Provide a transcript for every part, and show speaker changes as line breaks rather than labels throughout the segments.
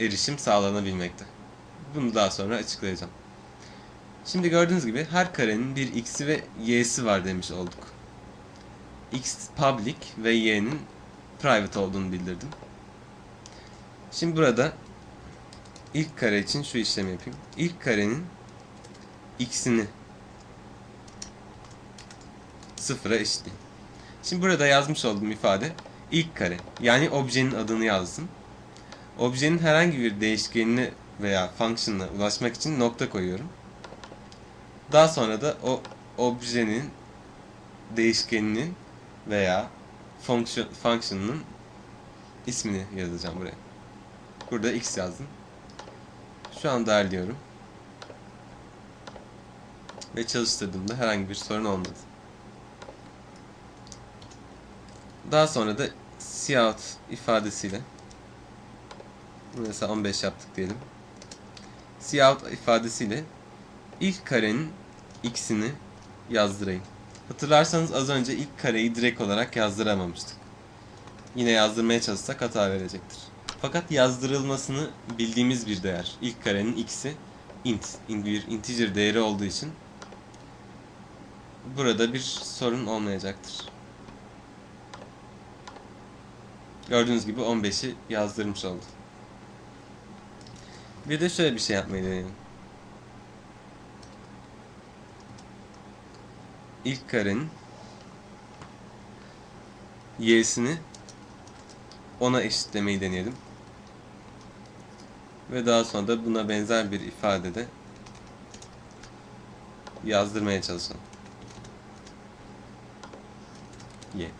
erişim sağlanabilmekte. Bunu daha sonra açıklayacağım. Şimdi gördüğünüz gibi her karenin bir x'i ve y'si var demiş olduk. x public ve y'nin private olduğunu bildirdim. Şimdi burada ilk kare için şu işlemi yapayım. İlk karenin x'ini sıfıra eşitleyeyim. Şimdi burada yazmış olduğum ifade ilk kare. Yani objenin adını yazdım. Objenin herhangi bir değişkenine veya function'ına ulaşmak için nokta koyuyorum. Daha sonra da o objenin değişkeninin veya function, function'ının ismini yazacağım buraya. Burada x yazdım. Şu an derliyorum. Ve çalıştırdığımda herhangi bir sorun olmadı. Daha sonra da cout ifadesiyle mesela 15 yaptık diyelim. Cout ifadesiyle ilk karenin x'ini yazdırayım. Hatırlarsanız az önce ilk kareyi direkt olarak yazdıramamıştık. Yine yazdırmaya çalışsak hata verecektir. Fakat yazdırılmasını bildiğimiz bir değer. İlk karenin x'i int, bir integer değeri olduğu için burada bir sorun olmayacaktır. Gördüğünüz gibi 15'i yazdırmış oldu. Bir de şöyle bir şey yapmayı deneyelim. İlk karenin y'sini ona eşitlemeyi deneyelim. Ve daha sonra da buna benzer bir ifadede yazdırmaya çalışalım. Y.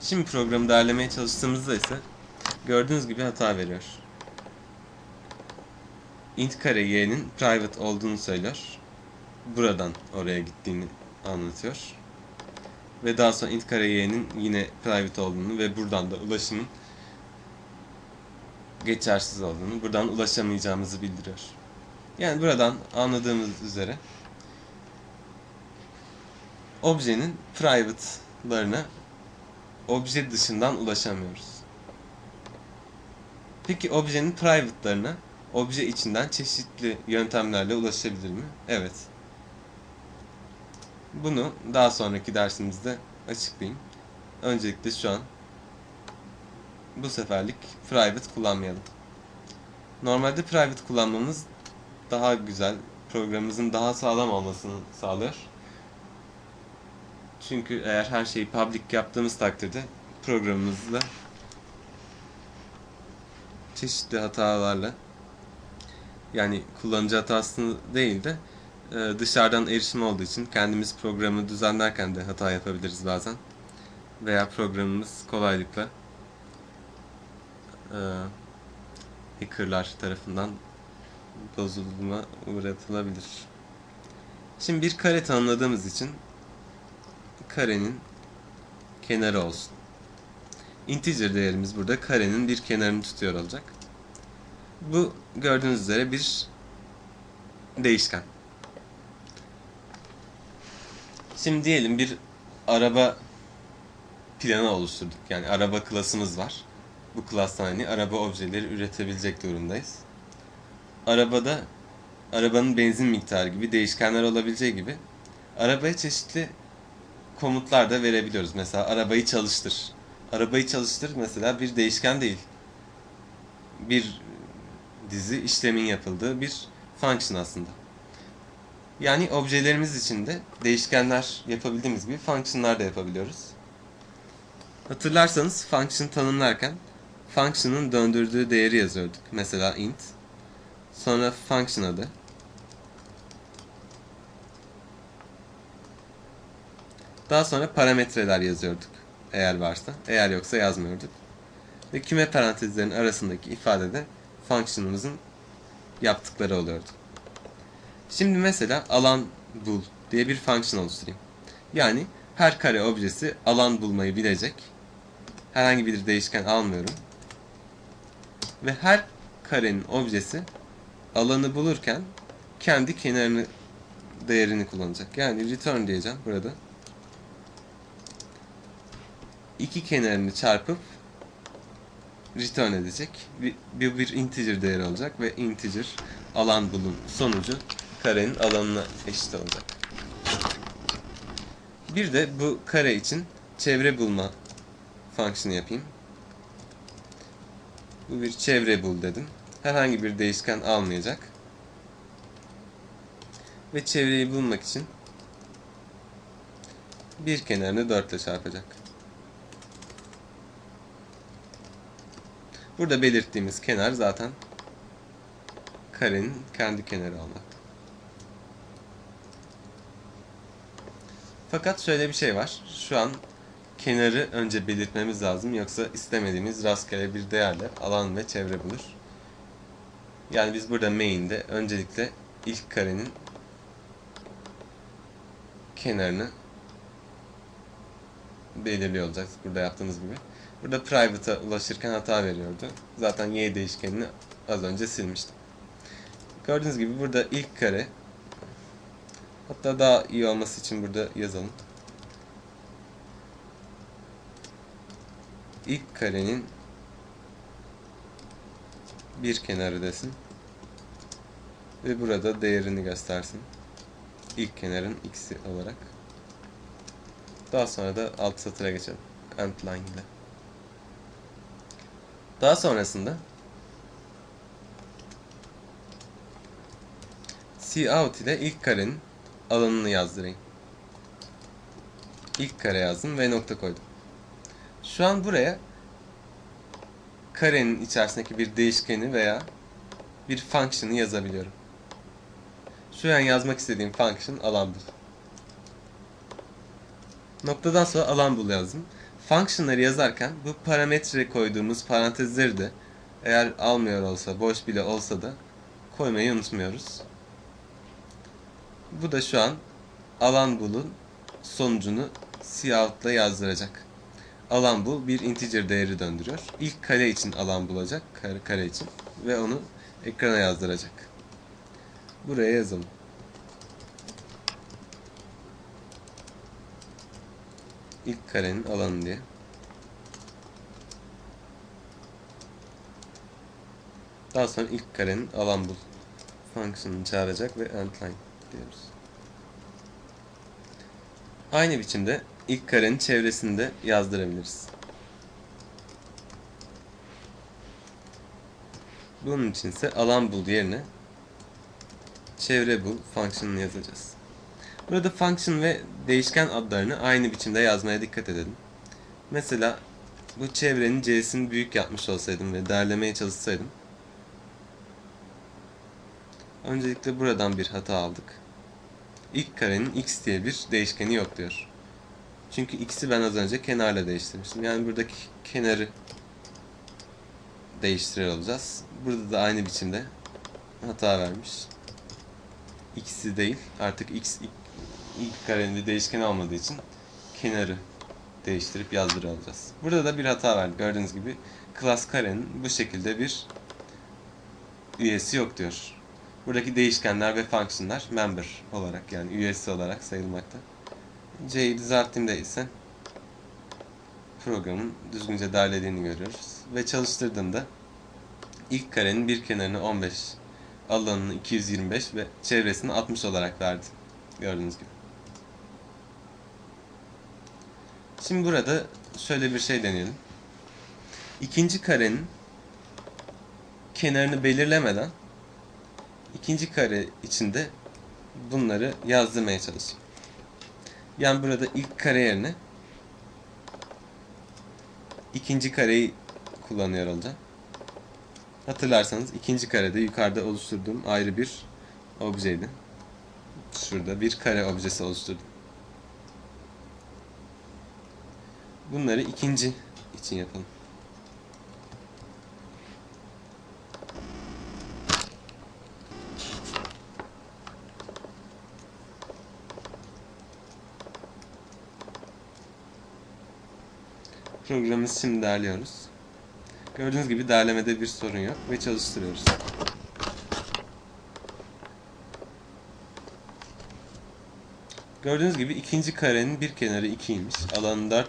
Şimdi programı derlemeye çalıştığımızda ise gördüğünüz gibi hata veriyor. İnt kare y'nin private olduğunu söylüyor. Buradan oraya gittiğini anlatıyor. Ve daha sonra int kare y'nin yine private olduğunu ve buradan da ulaşımın geçersiz olduğunu, buradan ulaşamayacağımızı bildiriyor. Yani buradan anladığımız üzere objenin private'larına obje dışından ulaşamıyoruz. Peki objenin private'larına obje içinden çeşitli yöntemlerle ulaşabilir mi? Evet. Bunu daha sonraki dersimizde açıklayayım. Öncelikle şu an bu seferlik private kullanmayalım. Normalde private kullanmamız daha güzel, programımızın daha sağlam olmasını sağlıyor. Çünkü eğer her şeyi public yaptığımız takdirde programımızda çeşitli hatalarla yani kullanıcı hatası değil de e, dışarıdan erişim olduğu için kendimiz programı düzenlerken de hata yapabiliriz bazen. Veya programımız kolaylıkla e, hackerlar tarafından bozulma uğratılabilir. Şimdi bir kare tanımladığımız için karenin kenarı olsun. Integer değerimiz burada karenin bir kenarını tutuyor olacak. Bu gördüğünüz üzere bir değişken. Şimdi diyelim bir araba planı oluşturduk. Yani araba klasımız var. Bu klastan hani araba objeleri üretebilecek durumdayız. Arabada arabanın benzin miktarı gibi değişkenler olabileceği gibi arabaya çeşitli komutlar da verebiliyoruz. Mesela arabayı çalıştır. Arabayı çalıştır mesela bir değişken değil. Bir dizi işlemin yapıldığı bir function aslında. Yani objelerimiz içinde değişkenler yapabildiğimiz gibi functionlar da yapabiliyoruz. Hatırlarsanız function tanımlarken function'ın döndürdüğü değeri yazıyorduk. Mesela int. Sonra function adı. Daha sonra parametreler yazıyorduk. Eğer varsa. Eğer yoksa yazmıyorduk. Ve küme parantezlerin arasındaki ifadede function'ımızın yaptıkları oluyordu. Şimdi mesela alan bul diye bir function oluşturayım. Yani her kare objesi alan bulmayı bilecek. Herhangi bir değişken almıyorum. Ve her karenin objesi alanı bulurken kendi kenarını değerini kullanacak. Yani return diyeceğim burada. iki kenarını çarpıp return edecek. Bir, bir, bir integer değeri olacak ve integer alan bulun sonucu karenin alanına eşit olacak. Bir de bu kare için çevre bulma fonksiyonu yapayım. Bu bir çevre bul dedim. Herhangi bir değişken almayacak. Ve çevreyi bulmak için bir kenarını 4 ile çarpacak. Burada belirttiğimiz kenar zaten karenin kendi kenarı olmak. Fakat şöyle bir şey var. Şu an kenarı önce belirtmemiz lazım yoksa istemediğimiz rastgele bir değerle alan ve çevre bulur. Yani biz burada main'de öncelikle ilk karenin kenarını belirliyor olacağız burada yaptığımız gibi. Burada private'a ulaşırken hata veriyordu. Zaten y değişkenini az önce silmiştim. Gördüğünüz gibi burada ilk kare hatta daha iyi olması için burada yazalım. İlk karenin bir kenarı desin. Ve burada değerini göstersin. İlk kenarın x'i olarak. Daha sonra da alt satıra geçelim. End line ile. Daha sonrasında cout ile ilk karenin alanını yazdırayım. İlk kare yazdım ve nokta koydum. Şu an buraya karenin içerisindeki bir değişkeni veya bir function'ı yazabiliyorum. Şu an yazmak istediğim function alan bul. Noktadan sonra alan bul yazdım. Function'ları yazarken bu parametre koyduğumuz parantezleri de eğer almıyor olsa, boş bile olsa da koymayı unutmuyoruz. Bu da şu an alan bulun sonucunu cout'la yazdıracak. Alan bul bir integer değeri döndürüyor. İlk kare için alan bulacak, kare, kare için ve onu ekrana yazdıracak. Buraya yazalım. İlk karenin alanı diye. Daha sonra ilk karenin alan bul fonksiyonunu çağıracak ve endline diyoruz. Aynı biçimde ilk karenin çevresini de yazdırabiliriz. Bunun için ise alan bul yerine çevre bul fonksiyonunu yazacağız. Burada function ve değişken adlarını aynı biçimde yazmaya dikkat edelim. Mesela bu çevrenin c'sini büyük yapmış olsaydım ve derlemeye çalışsaydım Öncelikle buradan bir hata aldık. İlk karenin x diye bir değişkeni yok diyor. Çünkü x'i ben az önce kenarla değiştirmiştim. Yani buradaki kenarı değiştiriyor olacağız. Burada da aynı biçimde hata vermiş. x'i değil artık x ilk, karenin bir değişkeni olmadığı için kenarı değiştirip yazdırıyor olacağız. Burada da bir hata verdi. Gördüğünüz gibi class karenin bu şekilde bir üyesi yok diyor. Buradaki değişkenler ve fonksiyonlar member olarak yani üyesi olarak sayılmakta. C'yi düzelttiğimde ise programın düzgünce derlediğini görüyoruz. Ve çalıştırdığımda ilk karenin bir kenarını 15, alanını 225 ve çevresini 60 olarak verdi. Gördüğünüz gibi. Şimdi burada şöyle bir şey deneyelim. İkinci karenin kenarını belirlemeden ikinci kare içinde bunları yazdırmaya çalışayım. Yani burada ilk kare yerine ikinci kareyi kullanıyor olacağım. Hatırlarsanız ikinci karede yukarıda oluşturduğum ayrı bir objeydi. Şurada bir kare objesi oluşturdum. Bunları ikinci için yapalım. Programımızı şimdi derliyoruz. Gördüğünüz gibi derlemede bir sorun yok ve çalıştırıyoruz. Gördüğünüz gibi ikinci karenin bir kenarı 2'ymiş. Alanı 4